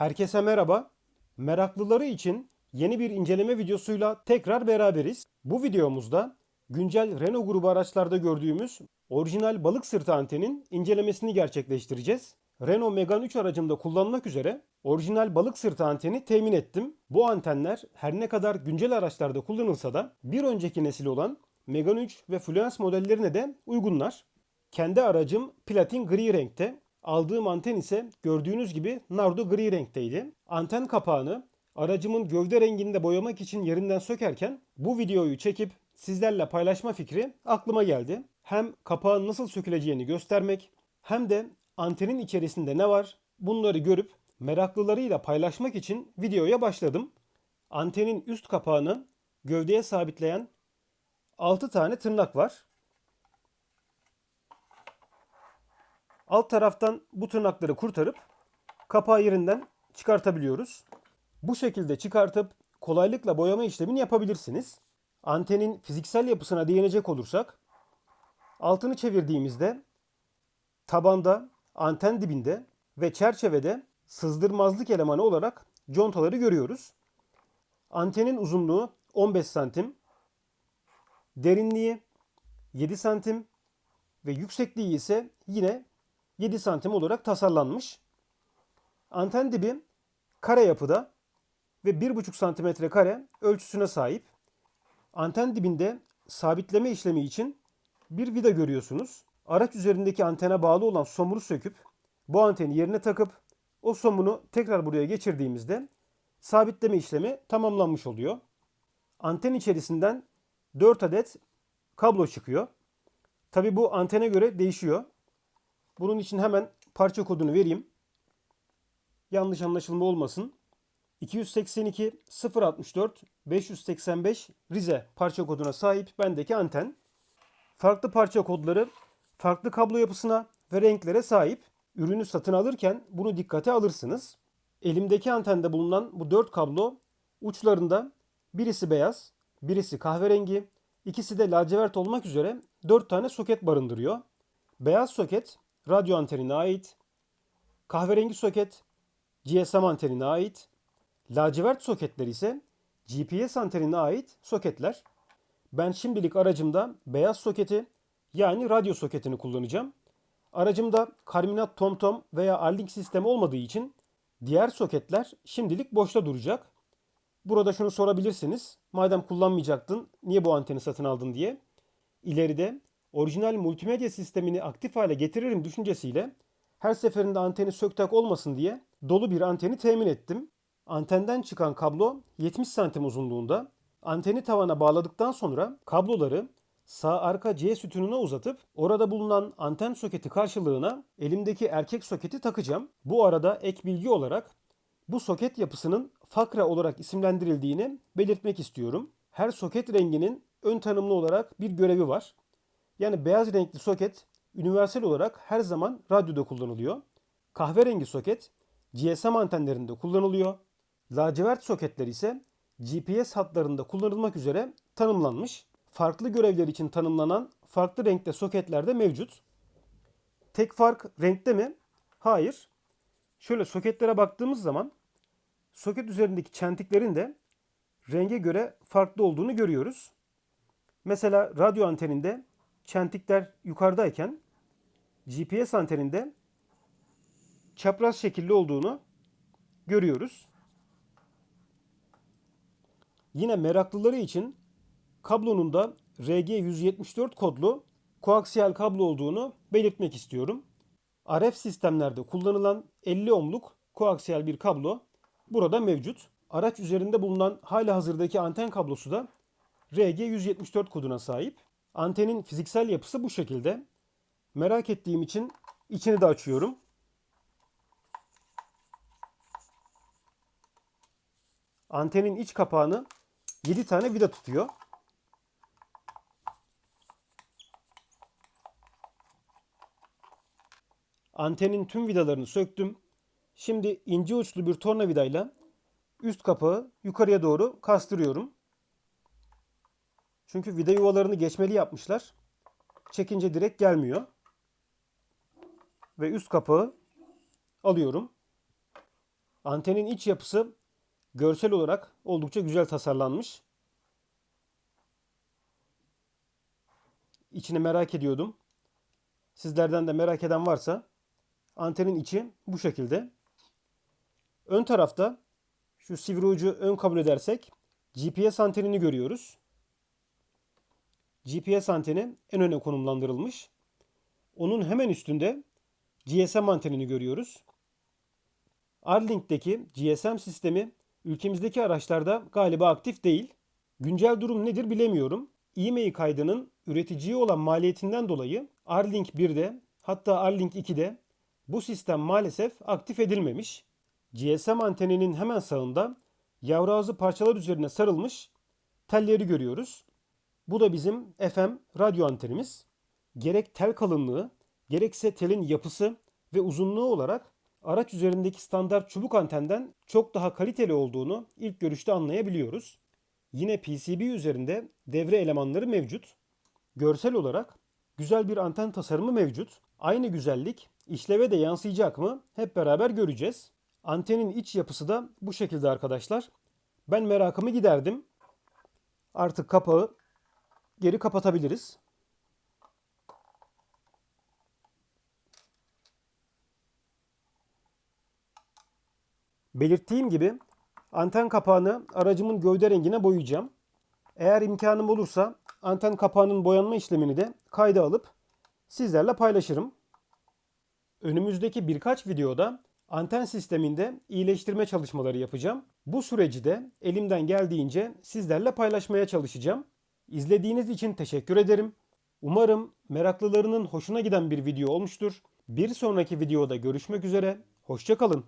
Herkese merhaba. Meraklıları için yeni bir inceleme videosuyla tekrar beraberiz. Bu videomuzda güncel Renault grubu araçlarda gördüğümüz orijinal balık sırtı antenin incelemesini gerçekleştireceğiz. Renault Megane 3 aracımda kullanmak üzere orijinal balık sırtı anteni temin ettim. Bu antenler her ne kadar güncel araçlarda kullanılsa da bir önceki nesil olan Megane 3 ve Fluence modellerine de uygunlar. Kendi aracım platin gri renkte. Aldığım anten ise gördüğünüz gibi nardo gri renkteydi. Anten kapağını aracımın gövde renginde boyamak için yerinden sökerken bu videoyu çekip sizlerle paylaşma fikri aklıma geldi. Hem kapağın nasıl söküleceğini göstermek hem de antenin içerisinde ne var bunları görüp meraklılarıyla paylaşmak için videoya başladım. Antenin üst kapağını gövdeye sabitleyen 6 tane tırnak var. Alt taraftan bu tırnakları kurtarıp kapağı yerinden çıkartabiliyoruz. Bu şekilde çıkartıp kolaylıkla boyama işlemini yapabilirsiniz. Antenin fiziksel yapısına değinecek olursak altını çevirdiğimizde tabanda, anten dibinde ve çerçevede sızdırmazlık elemanı olarak contaları görüyoruz. Antenin uzunluğu 15 santim, derinliği 7 santim ve yüksekliği ise yine 7 santim olarak tasarlanmış. Anten dibi kare yapıda ve 1,5 santimetre kare ölçüsüne sahip. Anten dibinde sabitleme işlemi için bir vida görüyorsunuz. Araç üzerindeki antene bağlı olan somunu söküp bu anteni yerine takıp o somunu tekrar buraya geçirdiğimizde sabitleme işlemi tamamlanmış oluyor. Anten içerisinden 4 adet kablo çıkıyor. Tabi bu antene göre değişiyor. Bunun için hemen parça kodunu vereyim. Yanlış anlaşılma olmasın. 282 064 585 Rize parça koduna sahip bendeki anten. Farklı parça kodları farklı kablo yapısına ve renklere sahip. Ürünü satın alırken bunu dikkate alırsınız. Elimdeki antende bulunan bu 4 kablo uçlarında birisi beyaz, birisi kahverengi, ikisi de lacivert olmak üzere 4 tane soket barındırıyor. Beyaz soket radyo antenine ait, kahverengi soket GSM antenine ait, lacivert soketler ise GPS antenine ait soketler. Ben şimdilik aracımda beyaz soketi yani radyo soketini kullanacağım. Aracımda Carminat TomTom veya Arlink sistemi olmadığı için diğer soketler şimdilik boşta duracak. Burada şunu sorabilirsiniz. Madem kullanmayacaktın niye bu anteni satın aldın diye. İleride orijinal multimedya sistemini aktif hale getiririm düşüncesiyle her seferinde anteni söktak olmasın diye dolu bir anteni temin ettim. Antenden çıkan kablo 70 santim uzunluğunda. Anteni tavana bağladıktan sonra kabloları sağ arka C sütununa uzatıp orada bulunan anten soketi karşılığına elimdeki erkek soketi takacağım. Bu arada ek bilgi olarak bu soket yapısının fakra olarak isimlendirildiğini belirtmek istiyorum. Her soket renginin ön tanımlı olarak bir görevi var. Yani beyaz renkli soket universal olarak her zaman radyoda kullanılıyor. Kahverengi soket GSM antenlerinde kullanılıyor. Lacivert soketler ise GPS hatlarında kullanılmak üzere tanımlanmış. Farklı görevler için tanımlanan farklı renkte soketler de mevcut. Tek fark renkte mi? Hayır. Şöyle soketlere baktığımız zaman soket üzerindeki çentiklerin de renge göre farklı olduğunu görüyoruz. Mesela radyo anteninde çentikler yukarıdayken GPS anteninde çapraz şekilli olduğunu görüyoruz. Yine meraklıları için kablonun da RG174 kodlu koaksiyel kablo olduğunu belirtmek istiyorum. RF sistemlerde kullanılan 50 ohmluk koaksiyel bir kablo burada mevcut. Araç üzerinde bulunan hala hazırdaki anten kablosu da RG174 koduna sahip. Antenin fiziksel yapısı bu şekilde. Merak ettiğim için içini de açıyorum. Antenin iç kapağını 7 tane vida tutuyor. Antenin tüm vidalarını söktüm. Şimdi ince uçlu bir tornavidayla üst kapağı yukarıya doğru kastırıyorum. Çünkü vida yuvalarını geçmeli yapmışlar. Çekince direkt gelmiyor. Ve üst kapağı alıyorum. Antenin iç yapısı görsel olarak oldukça güzel tasarlanmış. İçini merak ediyordum. Sizlerden de merak eden varsa antenin içi bu şekilde. Ön tarafta şu sivri ucu ön kabul edersek GPS antenini görüyoruz. GPS anteni en öne konumlandırılmış. Onun hemen üstünde GSM antenini görüyoruz. Arlink'teki GSM sistemi ülkemizdeki araçlarda galiba aktif değil. Güncel durum nedir bilemiyorum. E-mail kaydının üreticiye olan maliyetinden dolayı Arlink 1'de hatta Arlink 2'de bu sistem maalesef aktif edilmemiş. GSM anteninin hemen sağında yavru ağzı parçalar üzerine sarılmış telleri görüyoruz. Bu da bizim FM radyo antenimiz. Gerek tel kalınlığı, gerekse telin yapısı ve uzunluğu olarak araç üzerindeki standart çubuk antenden çok daha kaliteli olduğunu ilk görüşte anlayabiliyoruz. Yine PCB üzerinde devre elemanları mevcut. Görsel olarak güzel bir anten tasarımı mevcut. Aynı güzellik işleve de yansıyacak mı hep beraber göreceğiz. Antenin iç yapısı da bu şekilde arkadaşlar. Ben merakımı giderdim. Artık kapağı geri kapatabiliriz. Belirttiğim gibi anten kapağını aracımın gövde rengine boyayacağım. Eğer imkanım olursa anten kapağının boyanma işlemini de kayda alıp sizlerle paylaşırım. Önümüzdeki birkaç videoda anten sisteminde iyileştirme çalışmaları yapacağım. Bu süreci de elimden geldiğince sizlerle paylaşmaya çalışacağım. İzlediğiniz için teşekkür ederim. Umarım meraklılarının hoşuna giden bir video olmuştur. Bir sonraki videoda görüşmek üzere. Hoşçakalın.